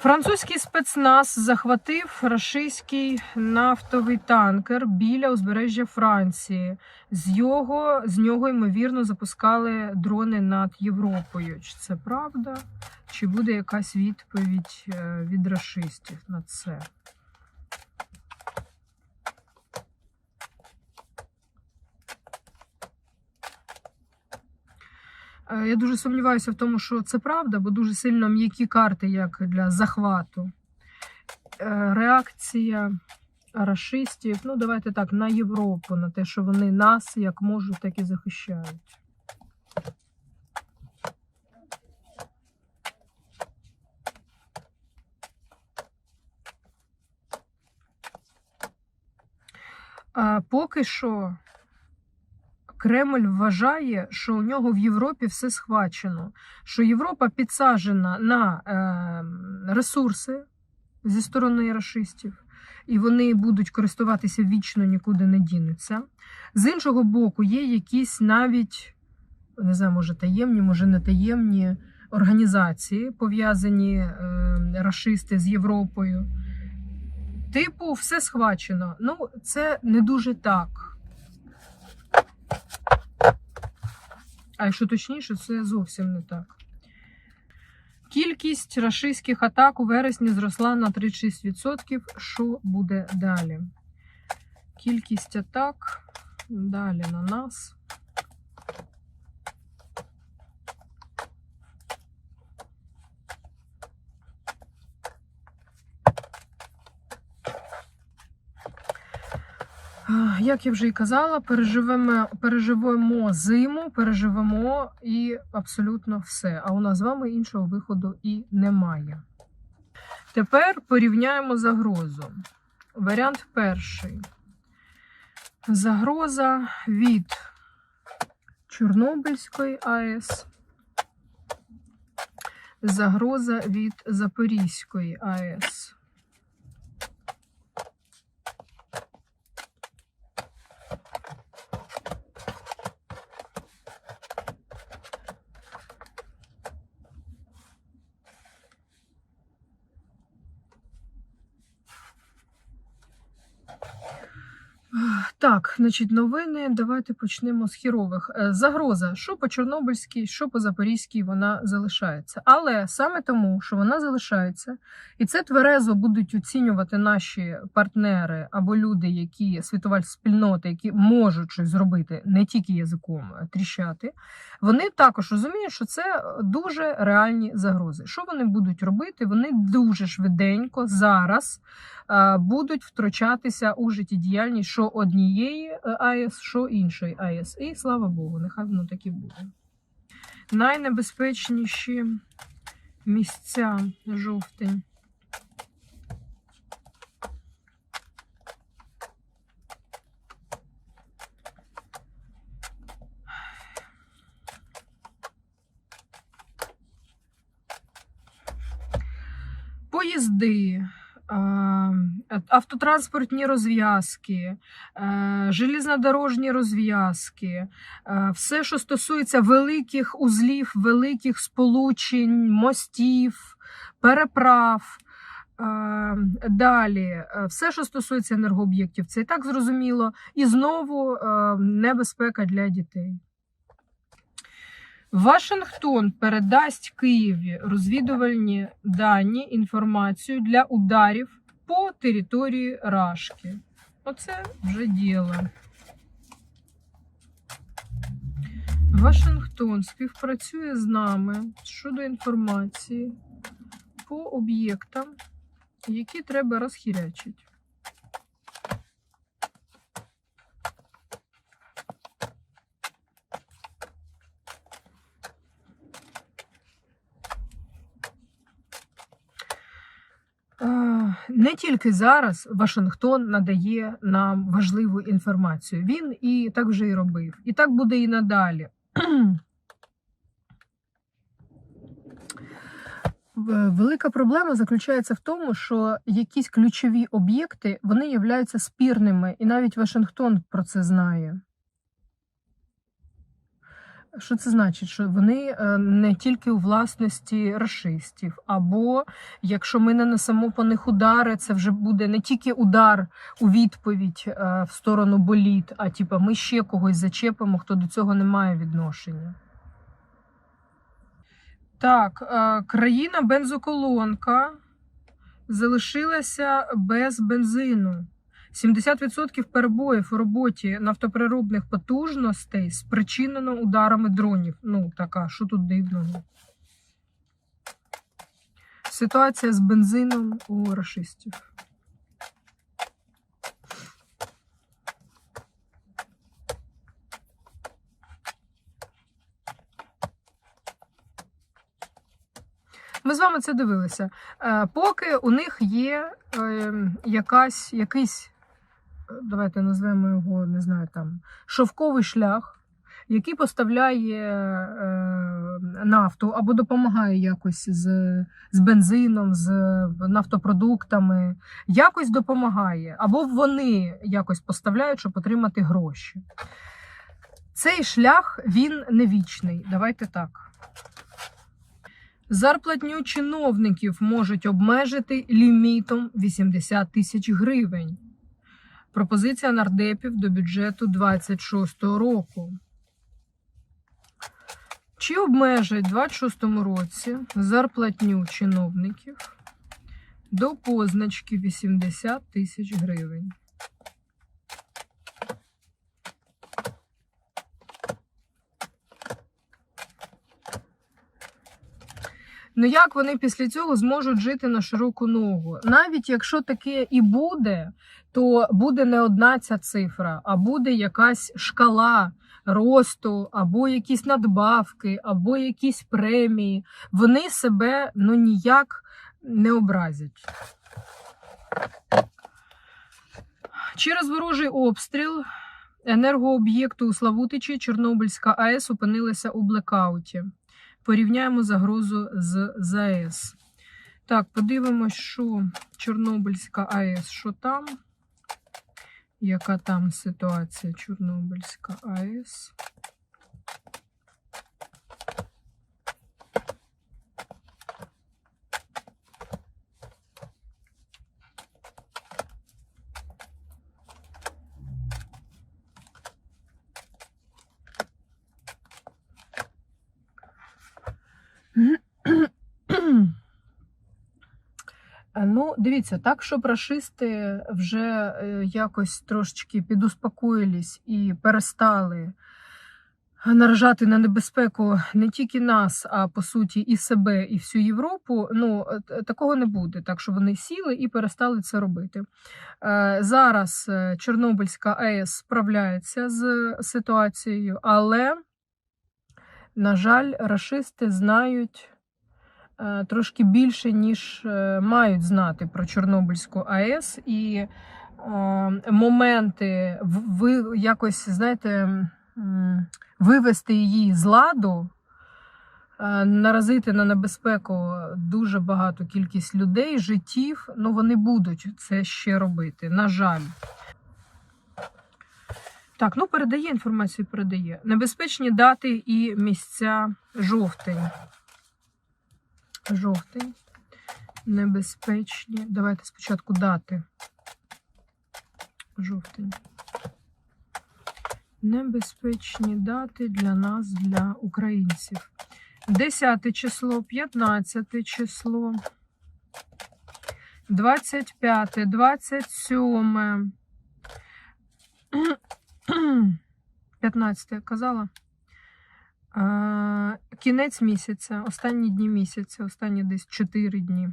Французький спецназ захватив рашистський нафтовий танкер біля узбережжя Франції. З його з нього ймовірно запускали дрони над Європою. Чи це правда? Чи буде якась відповідь е, від рашистів на це? Я дуже сумніваюся в тому, що це правда, бо дуже сильно м'які карти, як для захвату. Е, Реакція рашистів, ну давайте так, на Європу, на те, що вони нас як можуть, так і захищають. Поки що Кремль вважає, що у нього в Європі все схвачено, що Європа підсаджена на е, ресурси зі сторони рашистів, і вони будуть користуватися вічно, нікуди не дінуться. З іншого боку, є якісь навіть не знаю, може таємні, може не таємні організації, пов'язані е, рашисти з Європою. Типу, все схвачено. Ну, це не дуже так. А якщо точніше, це зовсім не так. Кількість рашистських атак у вересні зросла на 36%. Що буде далі? Кількість атак далі на нас. Як я вже і казала, переживемо, переживемо зиму, переживемо і абсолютно все. А у нас з вами іншого виходу і немає. Тепер порівняємо загрозу. Варіант перший. Загроза від Чорнобильської АЕС. Загроза від Запорізької АЕС. Так, значить, новини. Давайте почнемо з хірових. Е, Загроза, що по Чорнобильській, що по Запорізькій, вона залишається. Але саме тому, що вона залишається, і це тверезо будуть оцінювати наші партнери або люди, які світова спільнота, які можуть щось зробити не тільки язиком тріщати. Вони також розуміють, що це дуже реальні загрози. Що вони будуть робити? Вони дуже швиденько зараз е, будуть втручатися у життєдіяльність що однієї е, АЕС, що іншої АЕС. І слава Богу, нехай воно так і буде. Найнебезпечніші місця жовтень. Поїзди, автотранспортні розв'язки, е, железнодорожні розв'язки, е, все, що стосується великих узлів, великих сполучень, мостів, переправ. Далі, е, все, що стосується енергооб'єктів, це і так зрозуміло. І знову небезпека для дітей. Вашингтон передасть Києві розвідувальні дані, інформацію для ударів по території Рашки. Оце вже діло. Вашингтон співпрацює з нами щодо інформації по об'єктам, які треба розхірячити. Е, Не тільки зараз Вашингтон надає нам важливу інформацію. Він і так вже і робив. І так буде і надалі. Велика проблема заключається в тому, що якісь ключові об'єкти вони являються спірними, і навіть Вашингтон про це знає. Що це значить? Що вони е, не тільки у власності расистів, або якщо ми нанесемо по них удари, це вже буде не тільки удар у відповідь е, в сторону боліт, а типа ми ще когось зачепимо, хто до цього не має відношення. Так, е, країна бензоколонка залишилася без бензину. 70% перебоїв у роботі нафтопереробних потужностей спричинено ударами дронів. Ну, така, що тут дивного? Ситуація з бензином у рашистів. Ми з вами це дивилися. Е, Поки у них є е, якась, якийсь, давайте назвемо його, не знаю, там, шовковий шлях, який поставляє е, нафту або допомагає якось з, з бензином, з нафтопродуктами, якось допомагає, або вони якось поставляють, щоб отримати гроші. Цей шлях він не вічний. Давайте так. Зарплатню чиновників можуть обмежити лімітом 80 тисяч гривень. Пропозиція нардепів до бюджету 26 року. Чи обмежать у 26 році зарплатню чиновників до позначки 80 тисяч гривень? Ну як вони після цього зможуть жити на широку ногу? Навіть якщо таке і буде, то буде не одна ця цифра, а буде якась шкала росту, або якісь надбавки, або якісь премії. Вони себе ну ніяк не образять. Через ворожий обстріл енергооб'єкту у Славутичі Чорнобильська АЕС опинилася у блекауті. Порівняємо загрозу з ЗАЕС. Так, подивимось, що Чорнобильська АЕС, що там. Яка там ситуація Чорнобильська АЕС? Е, Ну, дивіться, так, щоб рашисти вже е, якось трошечки підуспокоїлись і перестали наражати на небезпеку не тільки нас, а по суті і себе, і всю Європу. Ну, такого не буде. Так що вони сіли і перестали це робити. Е, Зараз е, Чорнобильська АЕС справляється з ситуацією, але, на жаль, рашисти знають трошки більше, ніж е, мають знати про Чорнобильську АЕС, і е, моменти ви якось, знаєте, вивести її з ладу. е, Наразити на небезпеку дуже багату кількість людей, життів, ну вони будуть це ще робити. На жаль. Так, ну передає інформацію, передає. Небезпечні дати і місця жовтень. Жовтень. Небезпечні. Давайте спочатку дати. Жовтень. Небезпечні дати для нас, для українців. 10 число, 15 число, 25, 27. 15 я казала. Кінець місяця, останні дні місяця, останні десь 4 дні.